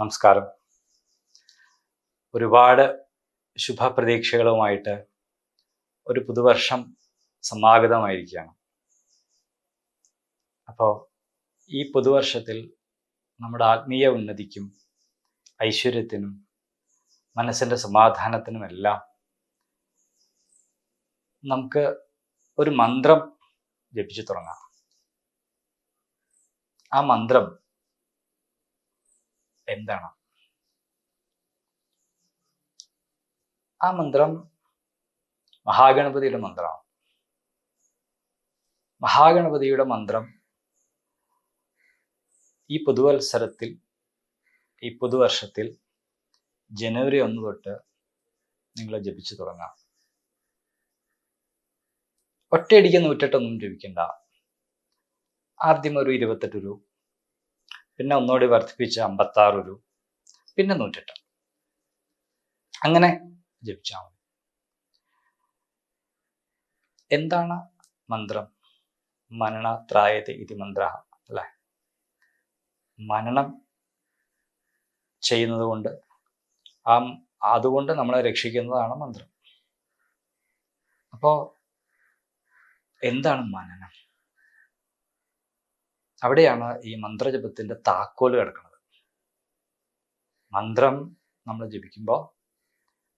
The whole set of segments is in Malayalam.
നമസ്കാരം. ഒരുപാട് ശുഭപ്രതീക്ഷകളുമായിട്ട് ഒരു പുതുവർഷം സമാഗതമായിരിക്കുകയാണ്. അപ്പോൾ ഈ പുതുവർഷത്തിൽ നമ്മുടെ ആത്മീയ ഉന്നതിക്കും ഐശ്വര്യത്തിനും മനസ്സിന്റെ സമാധാനത്തിനുമെല്ലാം നമുക്ക് ഒരു മന്ത്രം ജപിച്ചു തുടങ്ങാം. ആ മന്ത്രം എന്താണ്? ആ മന്ത്രം മഹാഗണപതിയുടെ മന്ത്രമാണ്. മഹാഗണപതിയുടെ മന്ത്രം ഈ പുതുവത്സരത്തിൽ ഈ പുതുവർഷത്തിൽ ജനുവരി ഒന്ന് തൊട്ട് നിങ്ങൾ ജപിച്ചു തുടങ്ങാം. ഒറ്റയടിക്ക് നൂറ്റെട്ടൊന്നും ജപിക്കണ്ട. ആദ്യം ഒരു ഇരുപത്തെട്ട് രൂപ. പിന്നെ ഒന്നുകൂടി വർദ്ധിപ്പിച്ച് അമ്പത്താറ് ഒരു പിന്നെ നൂറ്റെട്ട്. അങ്ങനെ ജപിച്ചാൽ മതി. എന്താണ് മന്ത്രം? മനന ത്രായത്തെ ഇതി മന്ത്ര അല്ലെ? മനനം ചെയ്യുന്നത് കൊണ്ട് ആ അതുകൊണ്ട് നമ്മളെ രക്ഷിക്കുന്നതാണ് മന്ത്രം. അപ്പോ എന്താണ് മനനം? അവിടെയാണ് ഈ മന്ത്രജപത്തിന്റെ താക്കോൽ കിടക്കുന്നത്. മന്ത്രം നമ്മൾ ജപിക്കുമ്പോൾ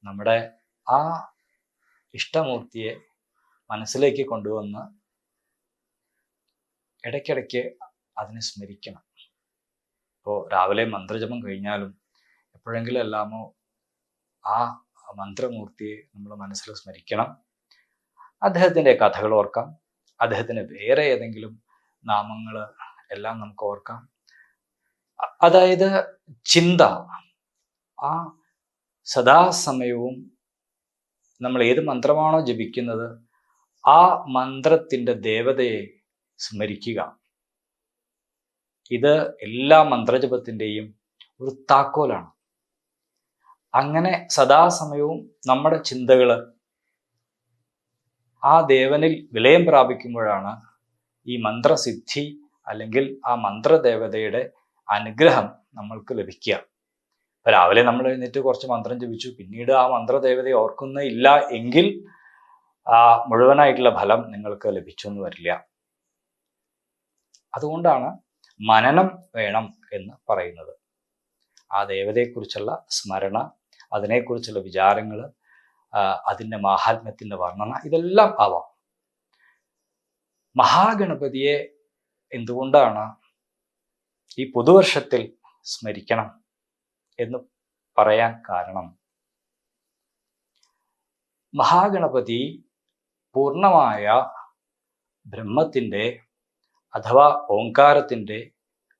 നമ്മുടെ ആ ഇഷ്ടമൂർത്തിയെ മനസ്സിലേക്ക് കൊണ്ടുവന്ന് ഇടയ്ക്കിടയ്ക്ക് അതിനെ സ്മരിക്കണം. ഇപ്പോൾ രാവിലെ മന്ത്രജപം കഴിഞ്ഞാലും എപ്പോഴെങ്കിലും എല്ലാമോ ആ മന്ത്രമൂർത്തിയെ നമ്മൾ മനസ്സിൽ സ്മരിക്കണം. അദ്ദേഹത്തിന്റെ കഥകൾ ഓർക്കാം. അദ്ദേഹത്തിന് വേറെ ഏതെങ്കിലും നാമങ്ങൾ എല്ലാം നമുക്ക് ഓർക്കാം. അതായത് ചിന്ത. ആ സദാസമയവും നമ്മൾ ഏത് മന്ത്രമാണോ ജപിക്കുന്നത് ആ മന്ത്രത്തിന്റെ ദേവതയെ സ്മരിക്കുക. ഇത് എല്ലാ മന്ത്രജപത്തിന്റെയും ഒരു താക്കോലാണ്. അങ്ങനെ സദാസമയവും നമ്മുടെ ചിന്തകൾ ആ ദേവനിൽ വിലയം പ്രാപിക്കുമ്പോഴാണ് ഈ മന്ത്രസിദ്ധി അല്ലെങ്കിൽ ആ മന്ത്രദേവതയുടെ അനുഗ്രഹം നമ്മൾക്ക് ലഭിക്കുക. അപ്പൊ രാവിലെ നമ്മൾ എഴുന്നേറ്റ് കുറച്ച് മന്ത്രം ജപിച്ചു. പിന്നീട് ആ മന്ത്രദേവതയെ ഓർക്കുന്ന ഇല്ല എങ്കിൽ ആ മുഴുവനായിട്ടുള്ള ഫലം നിങ്ങൾക്ക് ലഭിച്ചു എന്ന് വരില്ല. അതുകൊണ്ടാണ് മനനം വേണം എന്ന് പറയുന്നത്. ആ ദേവതയെക്കുറിച്ചുള്ള സ്മരണ അതിനെക്കുറിച്ചുള്ള വിചാരങ്ങൾ അതിന്റെ മാഹാത്മ്യത്തിന്റെ വർണന ഇതെല്ലാം ആവാം. മഹാഗണപതിയെ എന്തുകൊണ്ടാണ് ഈ പുതുവർഷത്തിൽ സ്മരിക്കണം എന്ന് പറയാൻ കാരണം? മഹാഗണപതി പൂർണമായ ബ്രഹ്മത്തിന്റെ അഥവാ ഓങ്കാരത്തിന്റെ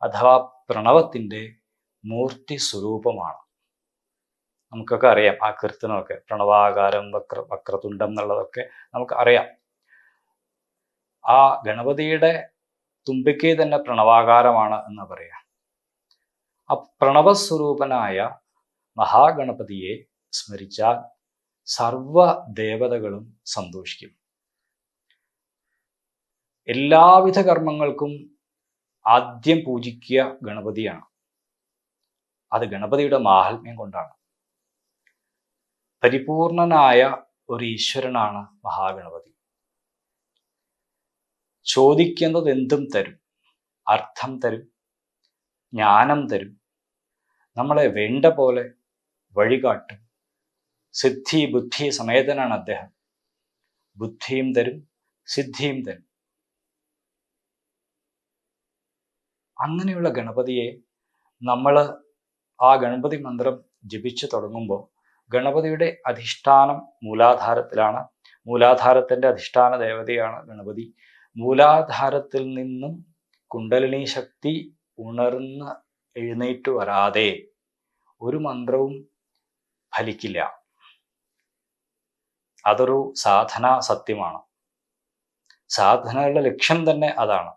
അഥവാ പ്രണവത്തിന്റെ മൂർത്തി സ്വരൂപമാണ്. നമുക്കൊക്കെ അറിയാം ആ കീർത്തനമൊക്കെ പ്രണവാകാരം വക്ര വക്രതുണ്ടം എന്നുള്ളതൊക്കെ നമുക്ക് അറിയാം. ആ ഗണപതിയുടെ തുമ്പിക്ക് തന്നെ പ്രണവാകാരമാണ് എന്ന് പറയാം. ആ പ്രണവസ്വരൂപനായ മഹാഗണപതിയെ സ്മരിച്ചാൽ സർവ ദേവതകളും സന്തോഷിക്കും. എല്ലാവിധ കർമ്മങ്ങൾക്കും ആദ്യം പൂജിക്കുക ഗണപതിയാണ്. അത് ഗണപതിയുടെ മാഹാത്മ്യം കൊണ്ടാണ്. പരിപൂർണനായ ഒരു ഈശ്വരനാണ് മഹാഗണപതി. ചോദിക്കുന്നത് എന്തും തരും. അർത്ഥം തരും. ജ്ഞാനം തരും. നമ്മളെ വേണ്ട പോലെ വഴികാട്ടും. സിദ്ധി ബുദ്ധി സമേതനാണ് അദ്ദേഹം. ബുദ്ധിയും തരും സിദ്ധിയും തരും. അങ്ങനെയുള്ള ഗണപതിയെ നമ്മൾ ആ ഗണപതി മന്ത്രം ജപിച്ചു തുടങ്ങുമ്പോൾ ഗണപതിയുടെ അധിഷ്ഠാനം മൂലാധാരത്തിലാണ്. മൂലാധാരത്തിന്റെ അധിഷ്ഠാന ദേവതയാണ് ഗണപതി. മൂലാധാരത്തിൽ നിന്നും കുണ്ടലിനി ശക്തി ഉണർന്ന് എഴുന്നേറ്റ് വരാതെ ഒരു മന്ത്രവും ഫലിക്കില്ല. അതൊരു സാധനാ സത്യമാണ്. സാധനകളുടെ ലക്ഷ്യം തന്നെ അതാണ്.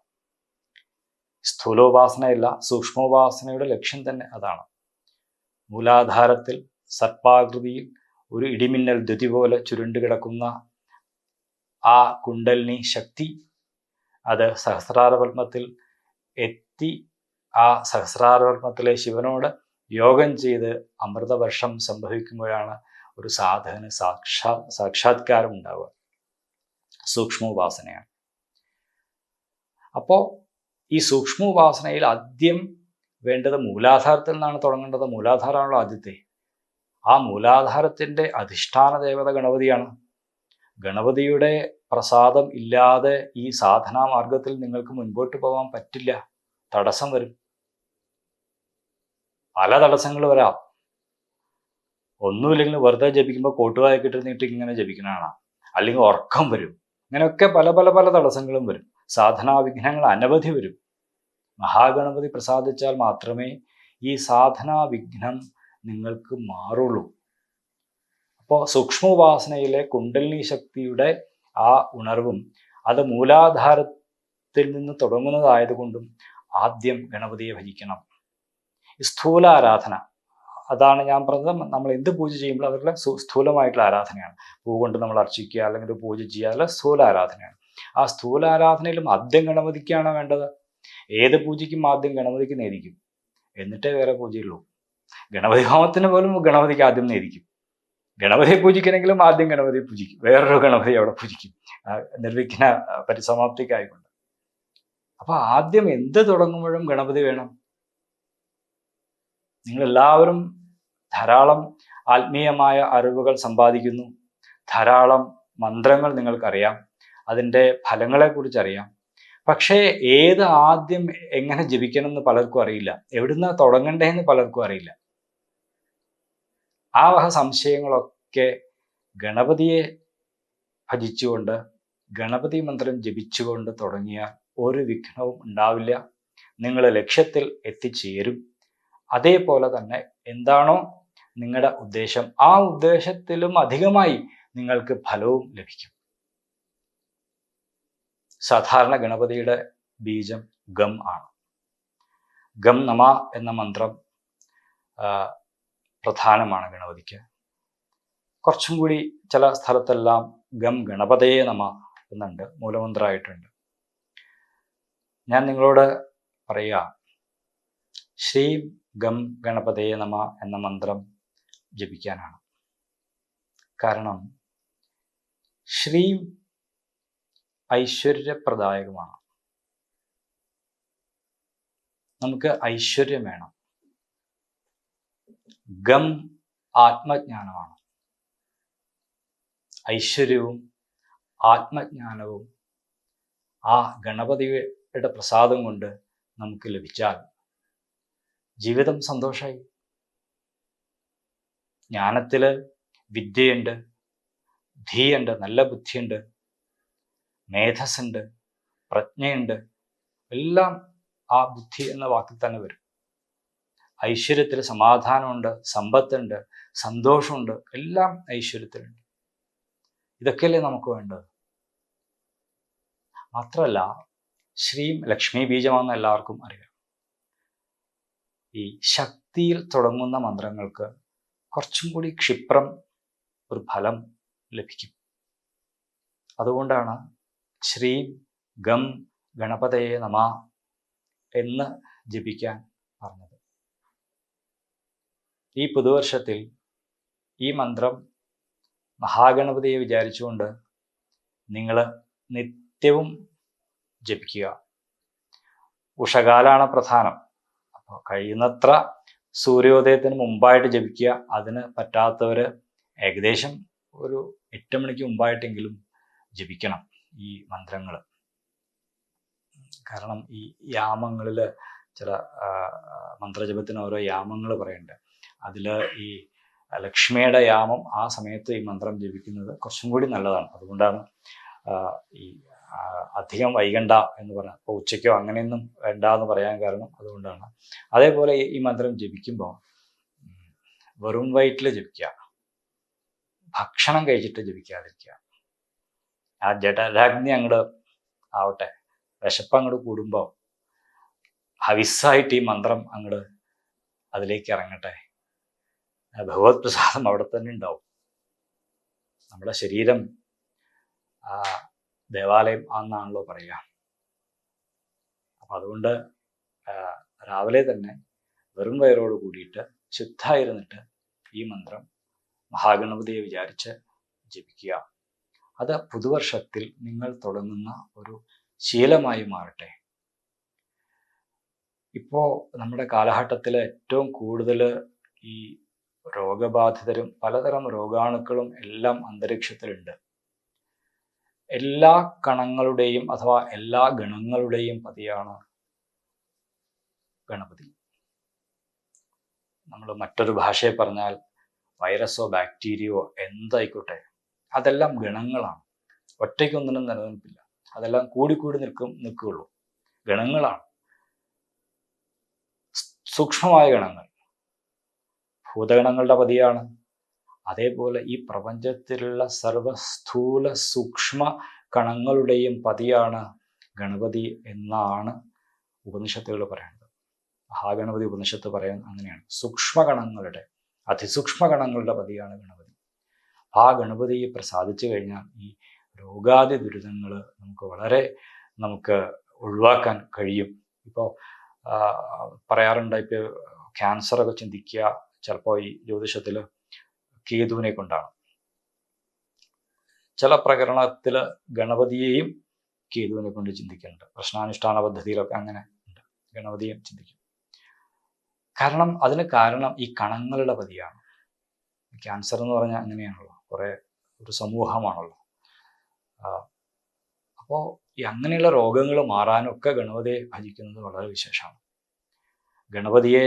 സ്ഥൂലോപാസനയല്ല സൂക്ഷ്മോപാസനയുടെ ലക്ഷ്യം തന്നെ അതാണ്. മൂലാധാരത്തിൽ സർപ്പാകൃതിയിൽ ഒരു ഇടിമിന്നൽ ദ്യുതി പോലെ ചുരുണ്ടുകിടക്കുന്ന ആ കുണ്ടലിനി ശക്തി അത് സഹസ്രാരപത്മത്തിൽ എത്തി ആ സഹസ്രാരപത്മത്തിലെ ശിവനോട് യോഗം ചെയ്ത് അമൃതവർഷം സംഭവിക്കുമ്പോഴാണ് ഒരു സാധകന് സാക്ഷാ സാക്ഷാത്കാരം ഉണ്ടാവുക. സൂക്ഷ്മോപാസനയാണ്. അപ്പോൾ ഈ സൂക്ഷ്മോപാസനയിൽ ആദ്യം വേണ്ടത് മൂലാധാരത്തിൽ നിന്നാണ് തുടങ്ങേണ്ടത്. മൂലാധാരമാണല്ലോ ആദ്യത്തെ. ആ മൂലാധാരത്തിന്റെ അധിഷ്ഠാന ദേവത ഗണപതിയാണ്. ഗണപതിയുടെ പ്രസാദം ഇല്ലാതെ ഈ സാധനാ മാർഗത്തിൽ നിങ്ങൾക്ക് മുൻപോട്ട് പോകാൻ പറ്റില്ല. തടസ്സം വരും. പല തടസ്സങ്ങൾ വരാം. ഒന്നുമില്ലെങ്കിൽ വെറുതെ ജപിക്കുമ്പോൾ കോട്ടുവായിക്കിട്ടിരുന്നിട്ട് ഇങ്ങനെ ജപിക്കണതാണ് അല്ലെങ്കിൽ ഉറക്കം വരും. ഇങ്ങനെയൊക്കെ പല പല പല തടസ്സങ്ങളും വരും. സാധനാ വിഘ്നങ്ങൾ അനവധി വരും. മഹാഗണപതി പ്രസാദിച്ചാൽ മാത്രമേ ഈ സാധനാ വിഘ്നം നിങ്ങൾക്ക് മാറുള്ളൂ. അപ്പോൾ സൂക്ഷ്മോപാസനയിലെ കുണ്ടലിനി ശക്തിയുടെ ആ ഉണർവും അത് മൂലാധാരത്തിൽ നിന്ന് തുടങ്ങുന്നതായതുകൊണ്ടും ആദ്യം ഗണപതിയെ ഭജിക്കണം. സ്ഥൂല ആരാധന അതാണ് ഞാൻ പറഞ്ഞത് നമ്മൾ എന്ത് പൂജ ചെയ്യുമ്പോൾ അവരുടെ സ്ഥൂലമായിട്ടുള്ള ആരാധനയാണ്. പൂ കൊണ്ട് നമ്മൾ അർച്ചിക്കുക അല്ലെങ്കിൽ പൂജ ചെയ്യുക അതിലെ സ്ഥൂല ആരാധനയാണ് ആ സ്ഥൂല ആരാധനയിലും ആദ്യം ഗണപതിക്കാണ് വേണ്ടത്? ഏത് പൂജയ്ക്കും ആദ്യം ഗണപതിക്ക് നേരിക്കും. എന്നിട്ടേ വേറെ പൂജയുള്ളൂ. ഗണപതി ഹോമത്തിന് പോലും ഗണപതിക്ക് ആദ്യം നേദിക്കും ഗണപതിയെ പൂജിക്കണമെങ്കിലും ആദ്യം ഗണപതിയെ പൂജിക്കും. വേറൊരു ഗണപതി അവിടെ പൂജിക്കും. നിർവിഘ്ന പരിസമാപ്തിക്കായിക്കൊണ്ട്. അപ്പൊ ആദ്യം എന്ത് തുടങ്ങുമ്പോഴും ഗണപതി വേണം. നിങ്ങൾ എല്ലാവരും ധാരാളം ആത്മീയമായ അറിവുകൾ സമ്പാദിക്കുന്നു. ധാരാളം മന്ത്രങ്ങൾ നിങ്ങൾക്കറിയാം. അതിന്റെ ഫലങ്ങളെക്കുറിച്ച് അറിയാം പക്ഷേ ഏത് ആദ്യം എങ്ങനെ ജപിക്കണം എന്ന് പലർക്കും അറിയില്ല. എവിടുന്ന തുടങ്ങണ്ടേന്ന് പലർക്കും അറിയില്ല. ആ വക സംശയങ്ങളൊക്കെ ഗണപതിയെ ഭജിച്ചുകൊണ്ട് ഗണപതി മന്ത്രം ജപിച്ചുകൊണ്ട് തുടങ്ങിയ ഒരു വിഘ്നവും ഉണ്ടാവില്ല. നിങ്ങൾ ലക്ഷ്യത്തിൽ എത്തിച്ചേരും. അതേപോലെ തന്നെ എന്താണോ നിങ്ങളുടെ ഉദ്ദേശം ആ ഉദ്ദേശത്തിലും അധികമായി നിങ്ങൾക്ക് ഫലവും ലഭിക്കും. സാധാരണ ഗണപതിയുടെ ബീജം ഗം ആണ്. ഗം നമ എന്ന മന്ത്രം പ്രധാനമാണ് ഗണപതിക്ക്. കുറച്ചും കൂടി ചില സ്ഥലത്തെല്ലാം ഗം ഗണപതയെ നമ എന്നുണ്ട് മൂലമന്ത്രമായിട്ടുണ്ട് ഞാൻ നിങ്ങളോട് പറയുക ശ്രീ ഗം ഗണപതയെ നമ എന്ന മന്ത്രം ജപിക്കാനാണ്. കാരണം ശ്രീ ഐശ്വര്യപ്രദായകമാണ്. നമുക്ക് ഐശ്വര്യം വേണം. ഗം ആത്മജ്ഞാനമാണ്. ഐശ്വര്യവും ആത്മജ്ഞാനവും ആ ഗണപതിയുടെ പ്രസാദം കൊണ്ട് നമുക്ക് ലഭിച്ചാൽ ജീവിതം സന്തോഷമായി ജ്ഞാനത്തിൽ വിദ്യയുണ്ട് ധീയുണ്ട് നല്ല ബുദ്ധിയുണ്ട് മേധസ്സുണ്ട് പ്രജ്ഞയുണ്ട് എല്ലാം ആ ബുദ്ധി എന്ന വാക്കിൽ തന്നെ വരും. ഐശ്വര്യത്തിൽ സമാധാനമുണ്ട് സമ്പത്തുണ്ട് സന്തോഷമുണ്ട് എല്ലാം ഐശ്വര്യത്തിലുണ്ട്. ഇതൊക്കെയല്ലേ നമുക്ക് വേണ്ടത്? മാത്രമല്ല ശ്രീ ലക്ഷ്മി ബീജമാണെന്ന് എല്ലാവർക്കും അറിയാം. ഈ ശക്തിയിൽ തുടങ്ങുന്ന മന്ത്രങ്ങൾക്ക് കുറച്ചും കൂടി ക്ഷിപ്രം ഒരു ഫലം ലഭിക്കും. അതുകൊണ്ടാണ് ശ്രീ ഗം ഗണപതയെ നമ എന്ന് ജപിക്കാൻ പറഞ്ഞത്. ഈ പുതുവർഷത്തിൽ ഈ മന്ത്രം മഹാഗണപതിയെ വിചാരിച്ചുകൊണ്ട് നിങ്ങൾ നിത്യവും ജപിക്കുക. ഉഷകാലാണ് പ്രധാനം. അപ്പോൾ കഴിയുന്നത്ര സൂര്യോദയത്തിന് മുമ്പായിട്ട് ജപിക്കുക. അതിന് പറ്റാത്തവർ ഏകദേശം ഒരു എട്ട് മണിക്ക് മുമ്പായിട്ടെങ്കിലും ജപിക്കണം ഈ മന്ത്രങ്ങൾ കാരണം ഈ യാമങ്ങളിൽ ചില മന്ത്രജപത്തിന് ഓരോ യാമങ്ങൾ പറയുന്നുണ്ട് അതിൽ ഈ ലക്ഷ്മിയുടെ യാമം ആ സമയത്ത് ഈ മന്ത്രം ജപിക്കുന്നത് കുറച്ചും കൂടി നല്ലതാണ്. അതുകൊണ്ടാണ് ഈ അധികം വൈകണ്ട എന്ന് പറഞ്ഞാൽ ഇപ്പോൾ ഉച്ചയ്ക്കോ അങ്ങനെയൊന്നും വേണ്ട എന്ന് പറയാൻ കാരണം അതുകൊണ്ടാണ്. അതേപോലെ ഈ- മന്ത്രം ജപിക്കുമ്പോൾ വെറും വയറ്റിൽ ജപിക്കുക. ഭക്ഷണം കഴിച്ചിട്ട് ജപിക്കാതിരിക്കുക. ആ ജഡരാഗ്നി അങ്ങോട്ട് ആവട്ടെ. വിശപ്പ് അങ്ങോട്ട് കൂടുമ്പോൾ ഹവിസ്സായിട്ട് ഈ മന്ത്രം അങ്ങോട്ട് അതിലേക്ക് ഇറങ്ങട്ടെ. ഭഗവത് പ്രസാദം അവിടെ തന്നെ ഉണ്ടാവും. നമ്മുടെ ശരീരം ആ ദേവാലയം ആണെന്നാണല്ലോ പറയുക. അപ്പം അതുകൊണ്ട് രാവിലെ തന്നെ വെറും വയറോട് കൂടിയിട്ട് ശുദ്ധായിരുന്നിട്ട് ഈ മന്ത്രം മഹാഗണപതിയെ വിചാരിച്ച് ജപിക്കുക. അത് പുതുവർഷത്തിൽ നിങ്ങൾ തുടങ്ങുന്ന ഒരു ശീലമായി മാറട്ടെ. ഇപ്പോ നമ്മുടെ കാലഘട്ടത്തിൽ ഏറ്റവും കൂടുതൽ ഈ രോഗബാധിതരും പലതരം രോഗാണുക്കളും എല്ലാം അന്തരീക്ഷത്തിലുണ്ട്. എല്ലാ കണങ്ങളുടെയും അഥവാ എല്ലാ ഗണങ്ങളുടെയും പതിയാണ് ഗണപതി. നമ്മൾ മറ്റൊരു ഭാഷയെ പറഞ്ഞാൽ വൈറസോ ബാക്ടീരിയയോ എന്തായിക്കോട്ടെ അതെല്ലാം ഗണങ്ങളാണ്. ഒറ്റയ്ക്കൊന്നിനും നിലനിൽപ്പില്ല. അതെല്ലാം കൂടിക്കൂടി നിൽക്കും നിൽക്കുകയുള്ളൂ. ഗണങ്ങളാണ്. സൂക്ഷ്മമായ ഗണങ്ങൾ. ഭൂതഗണങ്ങളുടെ പതിയാണ്. അതേപോലെ ഈ പ്രപഞ്ചത്തിലുള്ള സർവസ്ഥൂല സൂക്ഷ്മ കണങ്ങളുടെയും പതിയാണ് ഗണപതി എന്നാണ് ഉപനിഷത്തുകൾ പറയുന്നത്. മഹാഗണപതി ഉപനിഷത്ത് പറയാൻ അങ്ങനെയാണ്. സൂക്ഷ്മ കണങ്ങളുടെ അതിസൂക്ഷ്മ കണങ്ങളുടെ പതിയാണ് ഗണപതി. ആ ഗണപതിയെ പ്രസാദിച്ചു കഴിഞ്ഞാൽ ഈ രോഗാദി ദുരിതങ്ങൾ നമുക്ക് വളരെ നമുക്ക് ഒഴിവാക്കാൻ കഴിയും. ഇപ്പോൾ പറയാറുണ്ട് ഇപ്പോൾ ക്യാൻസറൊക്കെ ചിന്തിക്കുക ചിലപ്പോൾ ഈ ജ്യോതിഷത്തിൽ കേതുവിനെ കൊണ്ടാണ്. ചില പ്രകരണത്തിൽ ഗണപതിയെയും കേതുവിനെ കൊണ്ട് ചിന്തിക്കുന്നുണ്ട്. പ്രശ്നാനുഷ്ഠാന പദ്ധതിയിലൊക്കെ അങ്ങനെ ഉണ്ട്. ഗണപതിയും ചിന്തിക്കും. കാരണം അതിന് കാരണം ഈ കണങ്ങളുടെ പതിയാണ്. ക്യാൻസർ എന്ന് പറഞ്ഞാൽ അങ്ങനെയാണല്ലോ. കുറേ ഒരു സമൂഹമാണല്ലോ. അപ്പോൾ ഈ അങ്ങനെയുള്ള രോഗങ്ങൾ മാറാനൊക്കെ ഗണപതിയെ ഭജിക്കുന്നത് വളരെ വിശേഷമാണ്. ഗണപതിയെ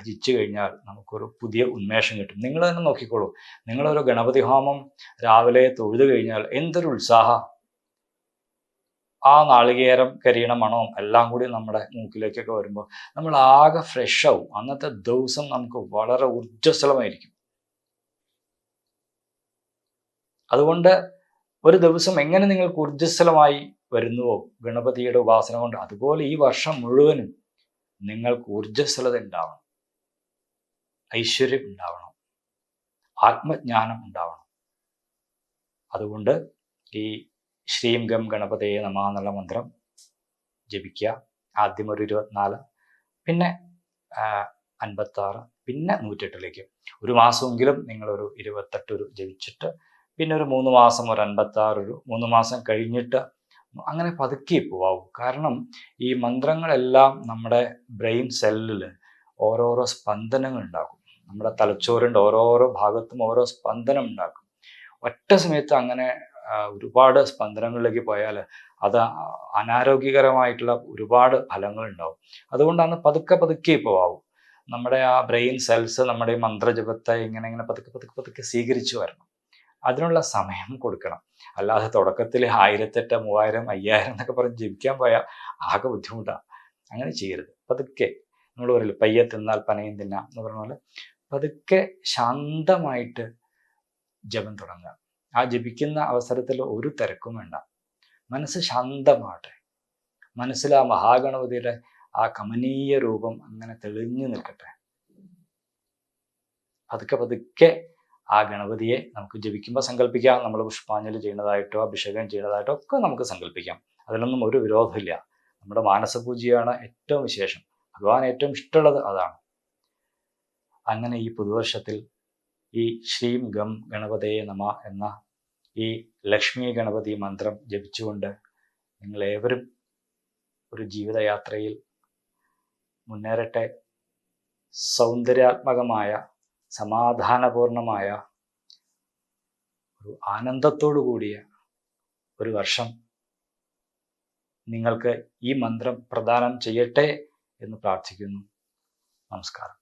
ഭജിച്ചു കഴിഞ്ഞാൽ നമുക്കൊരു പുതിയ ഉന്മേഷം കിട്ടും. നിങ്ങൾ തന്നെ നോക്കിക്കോളൂ. നിങ്ങളൊരു ഗണപതി ഹോമം രാവിലെ തൊഴുതു കഴിഞ്ഞാൽ എന്തൊരു ഉത്സാഹ. ആ നാളികേരം കരിയണ മണവും എല്ലാം കൂടി നമ്മുടെ മൂക്കിലേക്കൊക്കെ വരുമ്പോൾ നമ്മൾ ആകെ ഫ്രഷ് ആവും. അന്നത്തെ ദിവസം നമുക്ക് വളരെ ഊർജസ്വലമായിരിക്കും. അതുകൊണ്ട് ഒരു ദിവസം എങ്ങനെ നിങ്ങൾക്ക് ഊർജസ്വലമായി വരുന്നുവോ ഗണപതിയുടെ ഉപാസന കൊണ്ട് അതുപോലെ ഈ വർഷം മുഴുവനും നിങ്ങൾക്ക് ഊർജസ്വലത ഉണ്ടാവണം. ഐശ്വര്യം ഉണ്ടാവണം. ആത്മജ്ഞാനം ഉണ്ടാവണം. അതുകൊണ്ട് ഈ ശ്രീം ഗം ഗണപതയെ നമ മന്ത്രം ജപിക്കുക. ആദ്യം ഒരു ഇരുപത്തിനാല് പിന്നെ അൻപത്താറ് പിന്നെ നൂറ്റെട്ടിലേക്ക്. ഒരു മാസമെങ്കിലും നിങ്ങളൊരു ഇരുപത്തെട്ട് ഒരു ജപിച്ചിട്ട് പിന്നെ ഒരു മൂന്ന് മാസം ഒരു അൻപത്താറ് ഒരു മൂന്ന് മാസം കഴിഞ്ഞിട്ട് അങ്ങനെ പതുക്കി പോവാവും. കാരണം ഈ മന്ത്രങ്ങളെല്ലാം നമ്മുടെ ബ്രെയിൻ സെല്ലിൽ ഓരോരോ സ്പന്ദനങ്ങൾ ഉണ്ടാക്കും. നമ്മുടെ തലച്ചോറിന്റെ ഓരോരോ ഭാഗത്തും ഓരോ സ്പന്ദനം ഉണ്ടാക്കും. ഒറ്റ സമയത്ത് അങ്ങനെ ഒരുപാട് സ്പന്ദനങ്ങളിലേക്ക് പോയാൽ അത് അനാരോഗ്യകരമായിട്ടുള്ള ഒരുപാട് ഫലങ്ങൾ ഉണ്ടാവും. അതുകൊണ്ടാണ് പതുക്കെ പതുക്കെ ഇപ്പോൾ ആവും. നമ്മുടെ ആ ബ്രെയിൻ സെൽസ് നമ്മുടെ മന്ത്രജപത്തെ ഇങ്ങനെ ഇങ്ങനെ പതുക്കെ പതുക്കെ പതുക്കെ സ്വീകരിച്ചു വരണം. അതിനുള്ള സമയം കൊടുക്കണം. അല്ലാതെ തുടക്കത്തിൽ ആയിരത്തെട്ട് മൂവായിരം അയ്യായിരം എന്നൊക്കെ പറഞ്ഞ് ജീവിക്കാൻ പോയാൽ ആകെ ബുദ്ധിമുട്ടാണ്. അങ്ങനെ ചെയ്യരുത്. പതുക്കെ. നമ്മൾ പറയില്ല പയ്യെ തിന്നാൽ പനയും തിന്നാം എന്ന് പറഞ്ഞ പോലെ പതുക്കെ ശാന്തമായിട്ട് ജപം തുടങ്ങുക. ആ ജപിക്കുന്ന അവസരത്തിൽ ഒരു തിരക്കും വേണ്ട. മനസ്സ് ശാന്തമാകട്ടെ. മനസ്സിൽ ആ മഹാഗണപതിയുടെ ആ കമനീയ രൂപം അങ്ങനെ തെളിഞ്ഞു നിൽക്കട്ടെ. പതുക്കെ പതുക്കെ ആ ഗണപതിയെ നമുക്ക് ജപിക്കുമ്പോൾ സങ്കല്പിക്കാം. നമ്മൾ പുഷ്പാഞ്ജലി ചെയ്യുന്നതായിട്ടോ അഭിഷേകം ചെയ്യുന്നതായിട്ടോ ഒക്കെ നമുക്ക് സങ്കല്പിക്കാം. അതിലൊന്നും ഒരു വിരോധമില്ല. നമ്മുടെ മാനസപൂജയാണ് ഏറ്റവും വിശേഷം. ഭഗവാൻ ഏറ്റവും ഇഷ്ടമുള്ളത് അതാണ്. അങ്ങനെ ഈ പുതുവർഷത്തിൽ ഈ ശ്രീം ഗം ഗണപതയെ നമ എന്ന ഈ ലക്ഷ്മി ഗണപതി മന്ത്രം ജപിച്ചുകൊണ്ട് നിങ്ങളേവരും ഒരു ജീവിതയാത്രയിൽ മുന്നേറട്ടെ. സൗന്ദര്യാത്മകമായ സമാധാനപൂർണമായ ഒരു ആനന്ദത്തോടു കൂടിയ ഒരു വർഷം നിങ്ങൾക്ക് ഈ മന്ത്രം പ്രദാനം ചെയ്യട്ടെ എന്ന് പ്രാർത്ഥിക്കുന്നു. നമസ്കാരം.